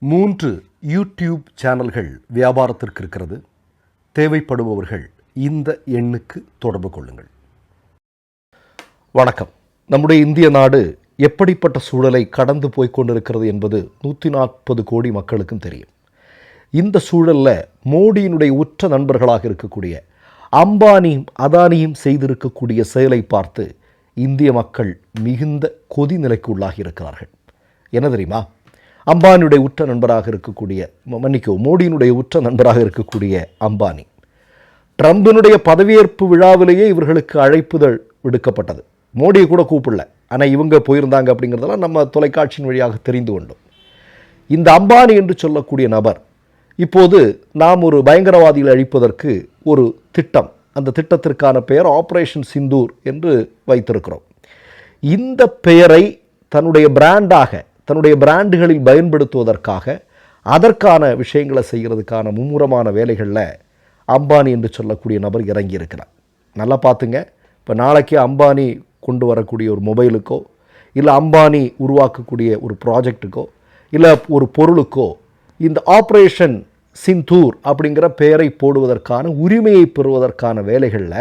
மூன்று யூடியூப் சேனல்கள் வியாபாரத்திற்கு இருக்கிறது. தேவைப்படுபவர்கள் இந்த எண்ணுக்கு தொடர்பு கொள்ளுங்கள். வணக்கம். நம்முடைய இந்திய நாடு எப்படிப்பட்ட சூழலை கடந்து போய் கொண்டிருக்கிறது என்பது நூற்றி நாற்பது கோடி மக்களுக்கும் தெரியும். இந்த சூழலில் மோடியினுடைய உற்ற நண்பர்களாக இருக்கக்கூடிய அம்பானியும் அதானியும் செய்திருக்கக்கூடிய செயலை பார்த்து இந்திய மக்கள் மிகுந்த கொதிநிலைக்கு உள்ளாகி இருக்கிறார்கள். என்ன தெரியுமா? அம்பானியுடைய உற்ற நண்பராக இருக்கக்கூடிய ம- மன்னிக்கோ மோடியினுடைய உற்ற நண்பராக இருக்கக்கூடிய அம்பானி. ட்ரம்பினுடைய பதவியேற்பு விழாவிலேயே இவர்களுக்கு அழைப்புதல் விடுக்கப்பட்டது. மோடியை கூட கூப்பிடல. ஆனால் இவங்க போயிருந்தாங்க அப்படிங்கிறதெல்லாம் நம்ம தொலைக்காட்சியின் வழியாக தெரிந்து கொண்டோம். இந்த அம்பானி என்று சொல்லக்கூடிய நபர் இப்போது நாம் ஒரு பயங்கரவாதிகளை அழிப்பதற்கு ஒரு திட்டம் அந்த திட்டத்திற்கான பெயர் ஆப்ரேஷன் சிந்தூர் என்று வைத்திருக்கிறோம். இந்த பெயரை தன்னுடைய பிராண்டாக தன்னுடைய பிராண்டுகளில் பயன்படுத்துவதற்காக அதற்கான விஷயங்களை செய்கிறதுக்கான மும்முரமான வேலைகளில் அம்பானி என்று சொல்லக்கூடிய நபர் இறங்கி இருக்கிறார் நல்லா பார்த்துங்க. இப்போ நாளைக்கு அம்பானி கொண்டு வரக்கூடிய ஒரு மொபைலுக்கோ இல்லை அம்பானி உருவாக்கக்கூடிய ஒரு ப்ராஜெக்ட்டுக்கோ இல்லை ஒரு பொருளுக்கோ இந்த ஆப்ரேஷன் சிந்தூர் அப்படிங்கிற பெயரை போடுவதற்கான உரிமையை பெறுவதற்கான வேலைகளில்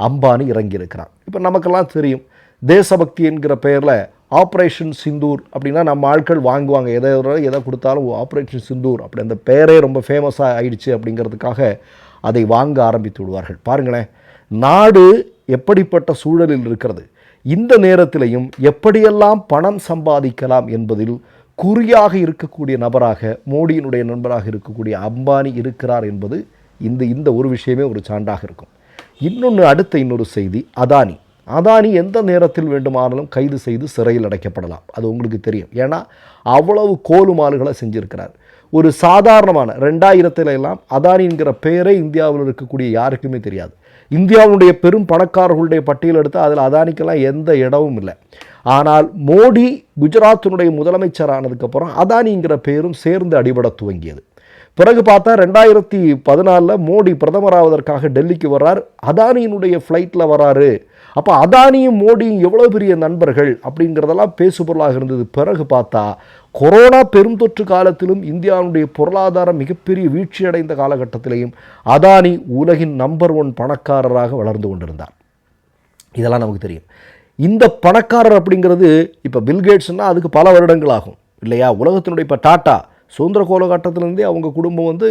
அம்பானி இறங்கியிருக்கிறான் இப்போ நமக்கெல்லாம் தெரியும். தேசபக்தி என்கிற பெயரில் ஆப்ரேஷன் சிந்தூர் அப்படின்னா நம்ம ஆட்கள் வாங்குவாங்க. எதை எதை கொடுத்தாலும் ஆப்ரேஷன் சிந்தூர் அப்படி அந்த பெயரே ரொம்ப ஃபேமஸாக ஆயிடுச்சு அப்படிங்கிறதுக்காக அதை வாங்க ஆரம்பித்து விடுவார்கள். பாருங்களேன் நாடு எப்படிப்பட்ட சூழலில் இருக்கிறது? இந்த நேரத்திலையும் எப்படியெல்லாம் பணம் சம்பாதிக்கலாம் என்பதில் குறியாக இருக்கக்கூடிய நபராக மோடியினுடைய நண்பராக இருக்கக்கூடிய அம்பானி இருக்கிறார் என்பது இந்த இந்த ஒரு விஷயமே ஒரு சான்றாக இருக்கும். இன்னொன்று அடுத்த இன்னொரு செய்தி அதானி. அதானி எந்த நேரத்தில் வேண்டுமானாலும் கைது செய்து சிறையில் அடைக்கப்படலாம். அது உங்களுக்கு தெரியும். ஏன்னா அவ்வளவு கோலுமாலுகளை செஞ்சுருக்கிறார். ஒரு சாதாரணமான ரெண்டாயிரத்துல எல்லாம் அதானிங்கிற பெயரே இந்தியாவில் இருக்கக்கூடிய யாருக்குமே தெரியாது. இந்தியாவுடைய பெரும் பணக்காரர்களுடைய பட்டியல் எடுத்து அதில் அதானிக்கெல்லாம் எந்த இடமும் இல்லை. ஆனால் மோடி குஜராத்தினுடைய முதலமைச்சரானதுக்கப்புறம் அதானிங்கிற பெயரும் சேர்ந்து அடிபட துவங்கியது. பிறகு பார்த்தா ரெண்டாயிரத்தி பதினாலில் மோடி பிரதமராவதற்காக டெல்லிக்கு வர்றார். அதானியினுடைய ஃப்ளைட்டில் வராரு அப்போ அதானியும் மோடியும் எவ்வளோ பெரிய நண்பர்கள் அப்படிங்கிறதெல்லாம் பேசுபொருளாக இருந்தது. பிறகு பார்த்தா கொரோனா பெருந்தொற்று காலத்திலும் இந்தியாவுடைய பொருளாதாரம் மிகப்பெரிய வீழ்ச்சியடைந்த காலகட்டத்திலையும் அதானி உலகின் நம்பர் ஒன் பணக்காரராக வளர்ந்து கொண்டிருந்தார். இதெல்லாம் நமக்கு தெரியும். இந்த பணக்காரர் அப்படிங்கிறது இப்போ பில்கேட்ஸ்னால் அதுக்கு பல வருடங்கள் ஆகும். இல்லையா? உலகத்தினுடைய இப்போ டாட்டா சுதந்திர காலகட்டத்திலேருந்தே அவங்க குடும்பம் வந்து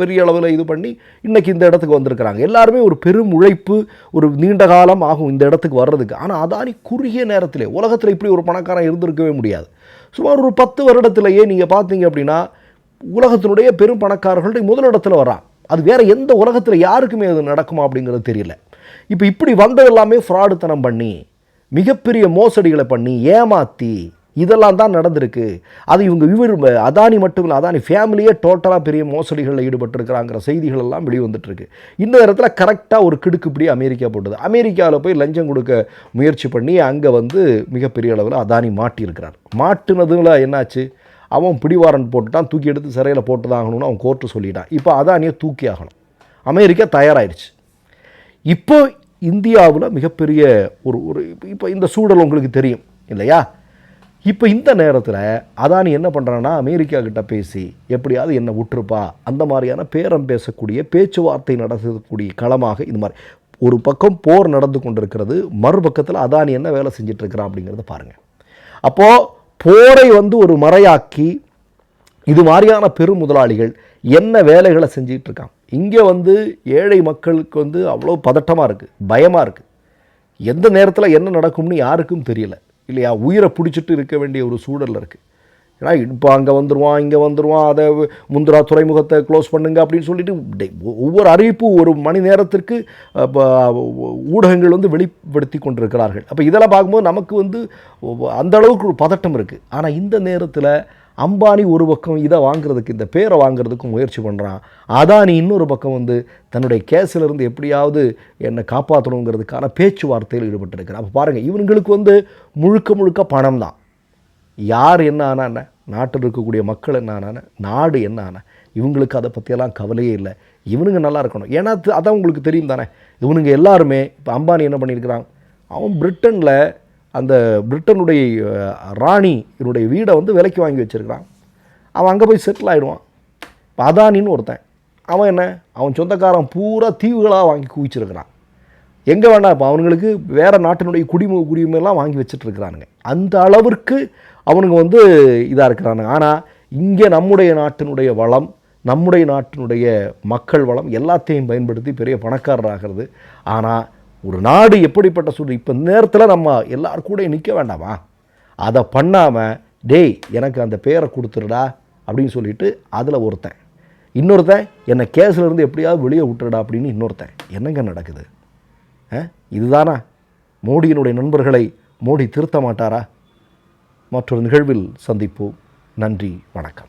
பெரிய அளவில் இது பண்ணி இன்னைக்கு இந்த இடத்துக்கு வந்திருக்கிறாங்க. எல்லாருமே ஒரு பெரும் உழைப்பு ஒரு நீண்ட காலம் ஆகும் இந்த இடத்துக்கு வர்றதுக்கு. ஆனால் அதானி குறுகிய நேரத்திலே உலகத்தில் இப்படி ஒரு பணக்காரன் இருந்திருக்கவே முடியாது. சுமார் ஒரு பத்து வருடத்திலேயே நீங்கள் பார்த்தீங்க அப்படின்னா உலகத்தினுடைய பெரும் பணக்காரர்களுடைய முதலிடத்தில் வரான் அது வேற எந்த உலகத்தில் யாருக்குமே அது நடக்குமா அப்படிங்கிறது தெரியல. இப்போ இப்படி வந்ததெல்லாமே ஃப்ராடுத்தனம் பண்ணி மிகப்பெரிய மோசடிகளை பண்ணி ஏமாற்றி இதெல்லாம் தான் நடந்திருக்கு. அது இவங்க இவர் அதானி மட்டும் இல்லை அதானி ஃபேமிலியே டோட்டலாக பெரிய மோசடிகளில் ஈடுபட்டிருக்கிறாங்கிற செய்திகள் எல்லாம் வெளிவந்துட்டு இருக்கு இந்த நேரத்தில் கரெக்டாக ஒரு கிடுக்குப்பிடி அமெரிக்கா போட்டது. அமெரிக்காவில் போய் லஞ்சம் கொடுக்க முயற்சி பண்ணி அங்கே வந்து மிகப்பெரிய அளவில் அதானி மாட்டியிருக்கிறார். மாட்டினதுங்களா என்னாச்சு? அவன் பிடிவாரன் போட்டுட்டான் தூக்கி எடுத்து சிறையில் போட்டு தான் ஆகணும்னு அவன் கோர்ட்டு சொல்லிட்டான். இப்போ அதானியை தூக்கி ஆகணும். அமெரிக்கா தயாராகிடுச்சு இப்போ இந்தியாவில் மிகப்பெரிய ஒரு ஒரு இப்போ இந்த சூழல் உங்களுக்கு தெரியும் இல்லையா? இப்போ இந்த நேரத்தில் அதானி என்ன பண்ணுறான்னா அமெரிக்கா கிட்ட பேசி எப்படியாவது என்னை விட்டுருப்பா. அந்த மாதிரியான பேரம் பேசக்கூடிய பேச்சுவார்த்தை நடத்தக்கூடிய களமாக இது மாதிரி ஒரு பக்கம் போர் நடந்து கொண்டிருக்கிறது. மறுபக்கத்தில் அதானி என்ன வேலை செஞ்சிட்ருக்கிறான் அப்படிங்கிறத பாருங்கள் அப்போது போரை வந்து ஒரு மறையாக்கி இது மாதிரியான பெரும் முதலாளிகள் என்ன வேலைகளை செஞ்சிகிட்டு இருக்கான் இங்கே வந்து ஏழை மக்களுக்கு வந்து அவ்வளோ பதட்டமாக இருக்குது பயமாக இருக்குது எந்த நேரத்தில் என்ன நடக்கும்னு யாருக்கும் தெரியல. இல்லையா? உயிரை பிடிச்சிட்டு இருக்க வேண்டிய ஒரு சூழலில் இருக்குது ஏன்னா இப்போ அங்கே வந்துடுவான் இங்கே வந்துடுவான் அதை முந்திரா துறைமுகத்தை க்ளோஸ் பண்ணுங்க அப்படின்னு சொல்லிட்டு ஒவ்வொரு அறிவிப்பு ஒரு மணி நேரத்திற்கு ஊடகங்கள் வந்து வெளிப்படுத்தி கொண்டிருக்கிறார்கள். அப்போ இதெல்லாம் பார்க்கும்போது நமக்கு வந்து அந்த அளவுக்கு ஒரு பதட்டம் இருக்குது ஆனால் இந்த நேரத்தில் அம்பானி ஒரு பக்கம் இதை வாங்குறதுக்கு இந்த பேரை வாங்குறதுக்கு முயற்சி பண்ணுறான் அதானி இன்னொரு பக்கம் வந்து தன்னுடைய கேஸிலிருந்து எப்படியாவது என்னை காப்பாற்றணுங்கிறதுக்கான பேச்சுவார்த்தையில் ஈடுபட்டிருக்கிறான். அப்போ பாருங்கள் இவங்களுக்கு வந்து முழுக்க முழுக்க பணம் தான். யார் என்ன ஆனான நாட்டில் இருக்கக்கூடிய மக்கள் என்ன ஆனான நாடு என்ன ஆன இவங்களுக்கு அதை பற்றியெல்லாம் கவலையே இல்லை. இவனுங்க நல்லா இருக்கணும். ஏன்னா அது- அதான் உங்களுக்கு தெரியும் தானே. இவனுங்க எல்லாருமே இப்போ அம்பானி என்ன பண்ணியிருக்கிறான்? அவன் பிரிட்டனில் அந்த பிரிட்டனுடைய அஹ், ராணி இவனுடைய வீடை வந்து விலைக்கு வாங்கி வச்சிருக்கிறான். அவன் அங்கே போய் செட்டில் ஆகிடுவான் இப்போ அதானின்னு ஒருத்தன். அவன் என்ன? அவன் சொந்தக்காரன் பூரா தீவுகளாக வாங்கி குவிச்சிருக்கிறான். எங்கே வேணா இப்போ அவனுங்களுக்கு வேறு நாட்டினுடைய குடிமு குடிமையெல்லாம் வாங்கி வச்சுட்ருக்கிறானுங்க அந்த அளவிற்கு அவனுங்க வந்து இதாக இருக்கிறானுங்க. ஆனால் இங்கே நம்முடைய நாட்டினுடைய வளம் நம்முடைய நாட்டினுடைய மக்கள் வளம் எல்லாத்தையும் பயன்படுத்தி பெரிய பணக்காரராகிறது. ஆனால் ஒரு நாடு எப்படிப்பட்ட சூழ்நிலை? இப்போ நேரத்தில் நம்ம எல்லார் கூட நிற்க வேண்டாமா? அதை பண்ணாமல் டேய் எனக்கு அந்த பேரை கொடுத்துருடா அப்படின்னு சொல்லிட்டு அதில் ஒருத்தன். இன்னொருத்தன் என்னை கேஸ்லேருந்து எப்படியாவது வெளியே விட்டுருடா அப்படின்னு இன்னொருத்தன். என்னங்க நடக்குது? ஆ? இதுதானா? மோடியினுடைய நண்பர்களை மோடி திருத்த மாட்டாரா? மற்றொரு நிகழ்வில் சந்திப்போம். நன்றி வணக்கம்.